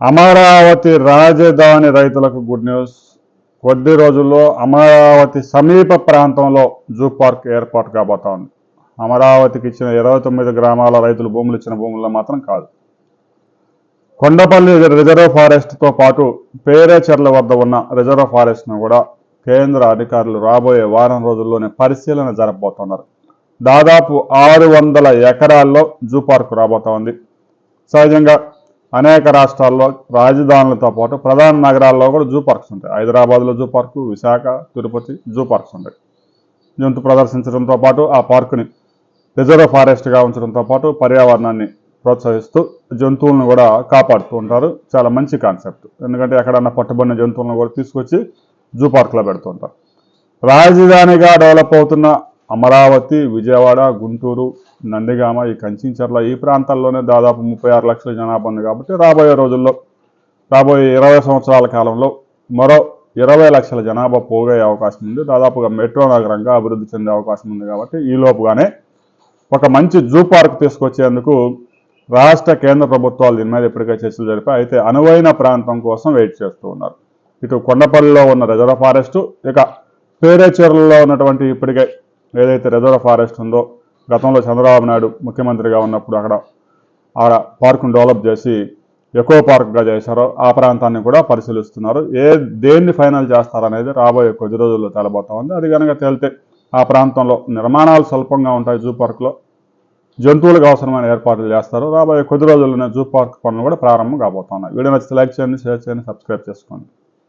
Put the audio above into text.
అమరావతి రాజధాని రైతులకు good news కొద్ది రోజుల్లో అమరావతి సమీప ప్రాంతంలో జూ పార్క్ ఏర్పాటు కాబోతోంది. అమరావతికి ఇచ్చిన ఇరవై తొమ్మిది గ్రామాల రైతులు భూములు ఇచ్చిన భూముల్లో మాత్రం కాదు. కొండపల్లి రిజర్వ్ ఫారెస్ట్తో పాటు పేరేచెర్ల వద్ద ఉన్న రిజర్వ్ ఫారెస్ట్ను కూడా కేంద్ర అధికారులు రాబోయే వారం రోజుల్లోనే పరిశీలన జరపబోతున్నారు. దాదాపు ఆరు వందల ఎకరాల్లో జూ పార్క్ రాబోతోంది. సహజంగా అనేక రాష్ట్రాల్లో రాజధానులతో పాటు ప్రధాన నగరాల్లో కూడా జూ పార్క్స్ ఉంటాయి. హైదరాబాద్లో zoo park Visakha Tirupati zoo parks ఉంటాయి. జంతు ప్రదర్శించడంతో పాటు ఆ పార్కుని రిజర్వ్ ఫారెస్ట్గా ఉంచడంతో పాటు పర్యావరణాన్ని ప్రోత్సహిస్తూ జంతువులను కూడా కాపాడుతూ ఉంటారు. చాలా మంచి కాన్సెప్ట్. ఎందుకంటే ఎక్కడన్నా పట్టుబడిన జంతువులను కూడా తీసుకొచ్చి జూ పార్క్లో పెడుతుంటారు రాజధానిగా డెవలప్ అవుతున్న అమరావతి విజయవాడ గుంటూరు నందిగామ ఈ కంచించర్ల ఈ ప్రాంతాల్లోనే దాదాపు ముప్పై ఆరు లక్షల జనాభా ఉంది కాబట్టి రాబోయే రోజుల్లో రాబోయే ఇరవై సంవత్సరాల కాలంలో మరో ఇరవై లక్షల జనాభా పోగయ్యే అవకాశం ఉంది. దాదాపుగా మెట్రో నగరంగా అభివృద్ధి చెందే అవకాశం ఉంది కాబట్టి ఈ లోపుగానే ఒక మంచి జూ పార్క్ తీసుకొచ్చేందుకు రాష్ట్ర కేంద్ర ప్రభుత్వాలు దీని మీద ఇప్పటికే చర్చలు జరిపాయి. అయితే అనువైన ప్రాంతం కోసం వెయిట్ చేస్తూ ఉన్నారు. ఇటు కొండపల్లిలో ఉన్న రిజర్వ్ ఫారెస్ట్ ఇక పేరేచెరులో ఉన్నటువంటి ఇప్పటికే ఏదైతే రిజర్వ్ ఫారెస్ట్ ఉందో గతంలో చంద్రబాబు నాయుడు ముఖ్యమంత్రిగా ఉన్నప్పుడు అక్కడ ఆ పార్కును డెవలప్ చేసి ఎకో పార్క్గా చేశారో ఆ ప్రాంతాన్ని కూడా పరిశీలిస్తున్నారు. ఏ దేన్ని ఫైనల్ చేస్తారనేది రాబోయే కొద్ది రోజుల్లో తెలబోతా ఉంది. అది కనుక తేలితే ఆ ప్రాంతంలో నిర్మాణాలు స్వల్పంగా ఉంటాయి జూ పార్క్లో జంతువులకు అవసరమైన ఏర్పాట్లు చేస్తారు. రాబోయే కొద్ది రోజుల్లోనే జూ పార్క్ పనులు కూడా ప్రారంభం కాబోతున్నాయి వీడియో నచ్చితే లైక్ చేయండి షేర్ చేయండి సబ్స్క్రైబ్ చేసుకోండి.